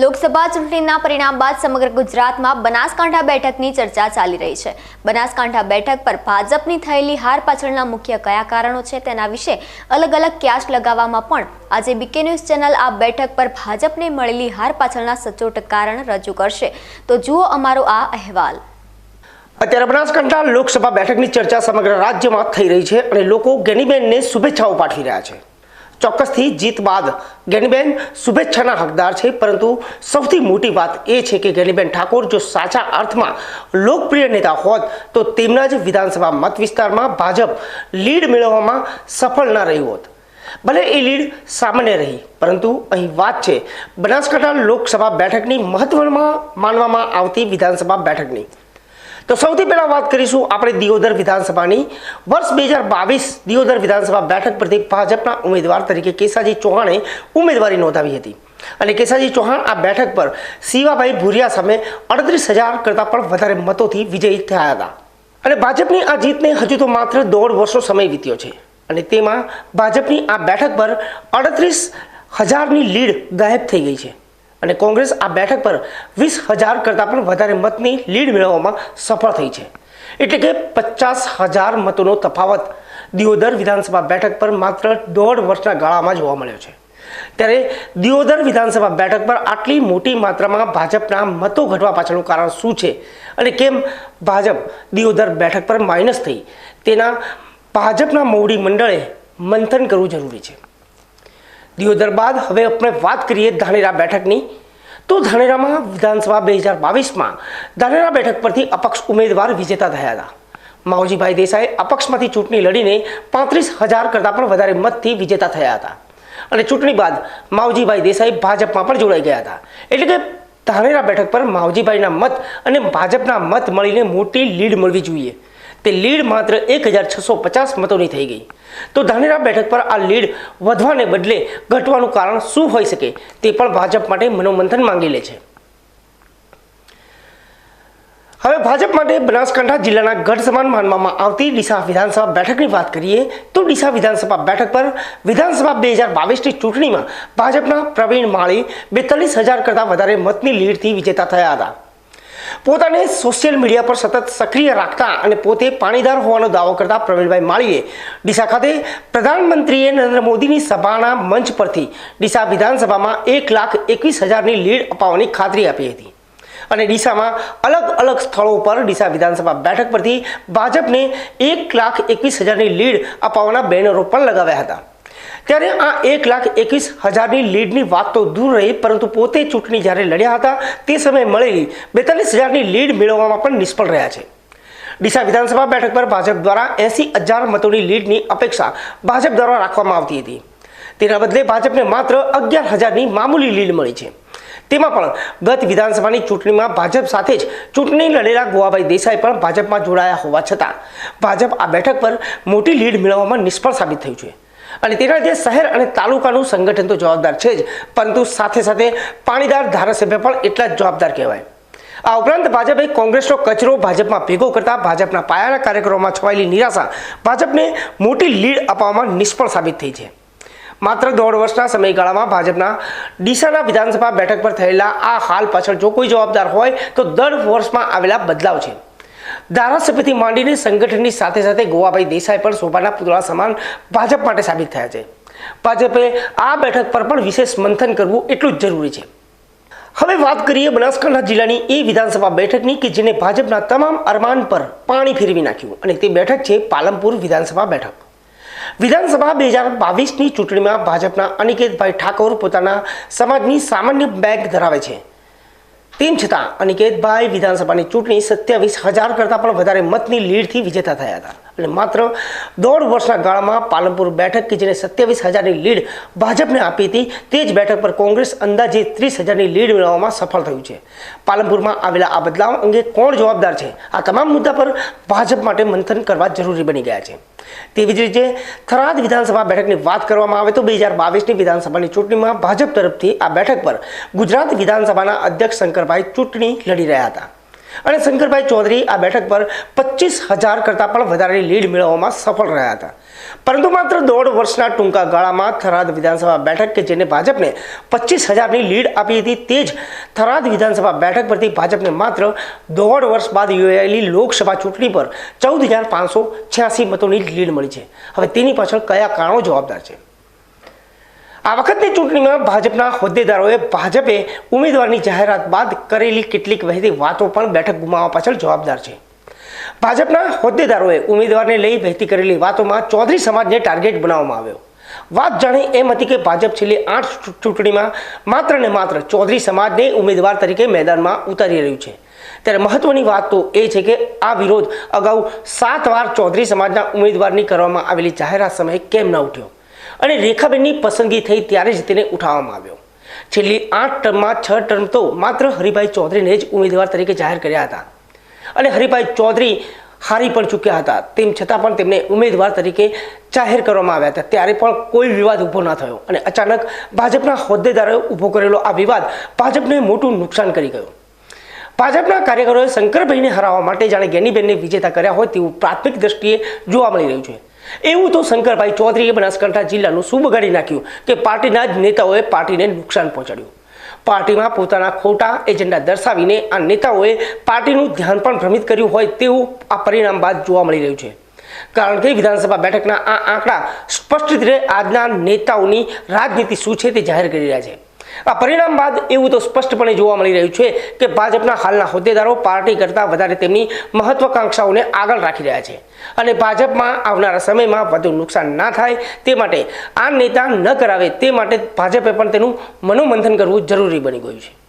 લોકસભા ચૂંટણીના પરિણામ બાદ સમગ્ર ગુજરાતમાં બનાસકાંઠા બેઠકની ચર્ચા ચાલી રહી છે. બનાસકાંઠા બેઠક પર ભાજપની થયેલી હાર પાછળના મુખ્ય કયા કારણો છે તેના વિશે અલગ અલગ ક્યાસ લગાવવામાં પણ આજે બીકે ન્યૂઝ ચેનલ આ બેઠક પર ભાજપને મળેલી હાર પાછળના સચોટ કારણ રજૂ કરશે. તો જુઓ અમારો આ અહેવાલ. અત્યારે બનાસકાંઠા લોકસભા બેઠકની ચર્ચા સમગ્ર રાજ્યમાં થઈ રહી છે અને લોકો ગેનીબેનને શુભેચ્છાઓ પાઠવી રહ્યા છે. ચોક્કસથી જીત બાદ ગેનીબેન શુભેચ્છાના હકદાર છે. પરંતુ સૌથી મોટી વાત એ છે કે ગેનીબેન ઠાકોર જો સાચા અર્થમાં લોકપ્રિય નેતા હોત, તો તેમના જ વિધાનસભા મત વિસ્તારમાં ભાજપ લીડ મેળવવામાં સફળ ના રહ્યું હોત. ભલે એ લીડ સામાન્ય રહી, પરંતુ અહીં વાત છે બનાસકાંઠા લોકસભા બેઠકની મહત્વમાં માનવામાં આવતી વિધાનસભા બેઠકની. તો સૌથી પહેલા વાત કરીશું આપણે દિયોદર વિધાનસભાની. વર્ષ બે હજાર બાવીસ દિયોદર વિધાનસભા બેઠક પરથી ભાજપના ઉમેદવાર તરીકે કેસાજી ચૌહાણે ઉમેદવારી નોંધાવી હતી. અને કેસાજી ચૌહાણ આ બેઠક પર શિવાભાઈ ભુરિયા સામે અડત્રીસ હજાર કરતાં પણ વધારે મતોથી વિજયી થયા હતા. અને ભાજપની આ જીતને હજુ તો માત્ર દોઢ વર્ષનો સમય વીત્યો છે. અને તેમાં ભાજપની આ બેઠક પર અડત્રીસ હજારની લીડ ગાયબ થઈ ગઈ છે. અને કોંગ્રેસ આ બેઠક પર વીસ હજાર કરતાં પણ વધારે મતની લીડ મેળવવામાં સફળ થઈ છે. એટલે કે પચાસ હજાર મતોનો તફાવત દિયોદર વિધાનસભા બેઠક પર માત્ર દોઢ વર્ષના ગાળામાં જોવા મળ્યો છે. ત્યારે દિયોદર વિધાનસભા બેઠક પર આટલી મોટી માત્રામાં ભાજપના મતો ઘટવા પાછળનું કારણ શું છે? અને કેમ ભાજપ દિયોદર બેઠક પર માઇનસ થઈ? તેના ભાજપના મોવડી મંડળે મંથન કરવું જરૂરી છે. દિયોદર બાદ હવે આપણે વાત કરીએ ધાનેરા બેઠકની. તો ધાનેરામાં વિધાનસભા બે હજાર બાવીસમાં ધાનેરા બેઠક પરથી અપક્ષ ઉમેદવાર વિજેતા થયા હતા માવજીભાઈ દેસાઈ અપક્ષમાંથી ચૂંટણી લડીને પાંત્રીસ હજાર કરતાં પણ વધારે મતથી વિજેતા થયા હતા. અને ચૂંટણી બાદ માવજીભાઈ દેસાઈ ભાજપમાં પણ જોડાઈ ગયા હતા. એટલે કે ધાનેરા બેઠક પર માવજીભાઈના મત અને ભાજપના મત મળીને મોટી લીડ મળવી જોઈએ. તે લીડ માત્ર એક હજાર છસો પચાસ મતોની થઈ ગઈ. તો ધાનેરા બેઠક પર આ લીડ વધવાને બદલે ઘટવાનું કારણ શું હોઈ શકે તે પણ ભાજપ માટે મનોમંથન માંગી લે છે. હવે ભાજપ માટે બનાસકાંઠા જિલ્લાના ગઢ સમાન માનવામાં આવતી ડીસા વિધાનસભા બેઠકની વાત કરીએ તો ડીસા વિધાનસભા બેઠક પર વિધાનસભા બે હજાર બાવીસની ચૂંટણીમાં ભાજપના પ્રવીણ માળી બેતાલીસ હજાર કરતાં વધારે મતની લીડથી વિજેતા થયા હતા. પોતાને સોશિયલ મીડિયા પર સતત સક્રિય રાખતા અને પોતે પાણીદાર હોવાનો દાવો કરતા પ્રવીણભાઈ માળીએ ડીસા ખાતે પ્રધાનમંત્રીએ નરેન્દ્ર મોદીની સભાના મંચ પરથી ડીસા વિધાનસભામાં એક લાખ એકવીસ હજારની લીડ અપાવવાની ખાતરી આપી હતી. અને ડીસામાં અલગ અલગ સ્થળો પર ડીસા વિધાનસભા બેઠક પરથી ભાજપને એક લાખ એકવીસ હજારની લીડ અપાવવાના બેનરો પણ લગાવ્યા હતા. ત્યારે આ એક લાખ એકવીસ હજારની લીડની વાત તો દૂર રહી, પરંતુ પોતે ચૂંટણી જ્યારે લડ્યા હતા, તે સમયે મળેલી બેતાલીસ હજારની લીડ મેળવવામાં પણ નિષ્ફળ રહ્યા છે. ડીસા વિધાનસભા બેઠક પર ભાજપ દ્વારા એસી હજાર મતોની લીડની અપેક્ષા ભાજપ દ્વારા રાખવામાં આવતી હતી. તેના બદલે ભાજપને માત્ર અગિયાર હજારની મામૂલી લીડ મળી છે. તેમાં પણ ગત વિધાનસભાની ચૂંટણીમાં ભાજપ સાથે જ ચૂંટણી લડેલા ગોવાભાઈ દેસાઈ પણ ભાજપમાં જોડાયા હોવા છતાં, ભાજપ આ બેઠક પર મોટી લીડ મેળવવામાં નિષ્ફળ સાબિત થયું છે. અને તેના લીધે શહેર અને તાલુકાનું સંગઠન તો જવાબદાર છે જ. પરંતુ સાથે સાથે પાણીદાર ધારાસભ્ય પણ એટલા જ જવાબદાર કહેવાય. આ ઉપરાંત ભાજપે કોંગ્રેસનો કચરો ભાજપમાં ભેગો કરતા ભાજપના પાયાના કાર્યક્રમોમાં છવાયેલી નિરાશા ભાજપને મોટી લીડ અપાવવામાં નિષ્ફળ સાબિત થઈ છે. માત્ર દોઢ વર્ષના સમયગાળામાં ભાજપના ડીસાના વિધાનસભા બેઠક પર થયેલા આ હાલ પાછળ જો કોઈ જવાબદાર હોય તો દર વર્ષમાં આવેલા બદલાવ છે. ધારાસભ્યથી માંડીને સંગઠનની સાથે સાથે ગોવાભાઈ દેસાઈ પણ શોભાના પુતળા સમાન ભાજપ માટે સાબિત થયા છે. ભાજપે આ બેઠક પર પણ વિશેષ મંથન કરવું એટલું જ જરૂરી છે. હવે વાત કરીએ બનાસકાંઠા જિલ્લાની એ વિધાનસભા બેઠકની કે જેને ભાજપના તમામ અરમાન પર પાણી ફેરવી નાખ્યું અને તે બેઠક છે પાલમપુર વિધાનસભા બેઠક. વિધાનસભા બે હજાર બાવીસની ચૂંટણીમાં ભાજપના અનિકેતભાઈ ઠાકોર પોતાના સમાજની સામાન્ય બેગ ધરાવે છે. તેમ છતાં અનિકેતભાઈ વિધાનસભાની ચૂંટણી સત્યાવીસ હજાર કરતાં પણ વધારે મતની લીડથી વિજેતા થયા હતા. અને માત્ર દોઢ વર્ષના ગાળામાં પાલનપુર બેઠક કે જેને સત્યાવીસ હજારની લીડ ભાજપને આપી હતી, તે જ બેઠક પર કોંગ્રેસ અંદાજે ત્રીસ હજારની લીડ મેળવવામાં સફળ થયું છે. પાલનપુરમાં આવેલા આ બદલાવ અંગે કોણ જવાબદાર છે? આ તમામ મુદ્દા પર ભાજપ માટે મંથન કરવા જરૂરી બની ગયા છે. તેવી જ રીતે થરાદ વિધાનસભા બેઠકની વાત કરવામાં આવે તો બે હજાર બાવીસની વિધાનસભાની ચૂંટણીમાં ભાજપ તરફથી આ બેઠક પર ગુજરાત વિધાનસભાના અધ્યક્ષ શંકરભાઈ ચૂંટણી લડી રહ્યા હતા. અને શંકરભાઈ ચૌધરી આ બેઠક પર પચીસ હજાર કરતાં પણ વધારેની લીડ મેળવવામાં સફળ રહ્યા હતા. પરંતુ માત્ર દોઢ વર્ષના ટૂંકા ગાળામાં થરાદ વિધાનસભા બેઠક કે જેને ભાજપને પચીસ હજારની લીડ આપી હતી તે જ થરાદ વિધાનસભા બેઠક પરથી ભાજપને માત્ર દોઢ વર્ષ બાદ યોજાયેલી લોકસભા ચૂંટણી પર ચૌદ હજાર પાંચસો છ્યાસી મતોની લીડ મળી છે. હવે તેની પાછળ કયા કારણો જવાબદાર છે? આ વખતની ચૂંટણીમાં ભાજપના હોદ્દેદારોએ ભાજપે ઉમેદવારની જાહેરાત બાદ કરેલી કેટલીક વહેતી વાતો પણ બેઠક ગુમાવવા પાછળ જવાબદાર છે. ભાજપના હોદ્દેદારોએ ઉમેદવારને લઈ વહેતી કરેલી વાતોમાં ચૌધરી સમાજને ટાર્ગેટ બનાવવામાં આવ્યો. વાત જાણી એમ હતી કે ભાજપ છેલ્લી આઠ ચૂંટણીમાં માત્ર ને માત્ર ચૌધરી સમાજને ઉમેદવાર તરીકે મેદાનમાં ઉતારી રહ્યું છે. ત્યારે મહત્વની વાત તો એ છે કે આ વિરોધ અગાઉ સાત વાર ચૌધરી સમાજના ઉમેદવારની કરવામાં આવેલી જાહેરાત સમયે કેમ ન ઉઠ્યો? અને રેખાબેનની પસંદગી થઈ ત્યારે જ તેને ઉઠાવવામાં આવ્યો. છેલ્લી આઠ ટર્મમાં છ ટર્મ તો માત્ર હરિભાઈ ચૌધરીને જ ઉમેદવાર તરીકે જાહેર કર્યા હતા. અને હરિભાઈ ચૌધરી હારી પણ ચૂક્યા હતા. તેમ છતાં પણ તેમને ઉમેદવાર તરીકે જાહેર કરવામાં આવ્યા હતા. ત્યારે પણ કોઈ વિવાદ ઊભો ન થયો અને અચાનક ભાજપના હોદ્દેદારોએ ઊભો કરેલો આ વિવાદ ભાજપને મોટું નુકસાન કરી ગયો. ભાજપના કાર્યકરોએ શંકરભાઈને હરાવવા માટે જાણે ગેનીબેનને વિજેતા કર્યા હોય તેવું પ્રાથમિક દ્રષ્ટિએ જોવા મળી રહ્યું છે. એવું તો શંકરભાઈ ચૌધરીએ બનાસકાંઠા જિલ્લાનું શું બગાડી નાખ્યું કે પાર્ટીના જ નેતાઓએ પાર્ટીને નુકસાન પહોંચાડ્યું. પાર્ટીમાં પોતાના ખોટા એજન્ડા દર્શાવીને આ નેતાઓએ પાર્ટીનું ધ્યાન પણ ભ્રમિત કર્યું હોય તેવું આ પરિણામ બાદ જોવા મળી રહ્યું છે. કારણ કે વિધાનસભા બેઠકના આ આંકડા સ્પષ્ટ રીતે આજના નેતાઓની રાજનીતિ શું છે તે જાહેર કરી રહ્યા છે. આ પરિણામ બાદ એવું તો સ્પષ્ટપણે જોવા મળી રહ્યું છે કે ભાજપના હાલના હોદ્દેદારો પાર્ટી કરતાં વધારે તેમની મહત્વાકાંક્ષાઓને આગળ રાખી રહ્યા છે. અને ભાજપમાં આવનારા સમયમાં વધુ નુકસાન ના થાય તે માટે આ નેતા ન કરાવે તે માટે ભાજપે પણ તેનું મનોમંથન કરવું જરૂરી બની ગયું છે.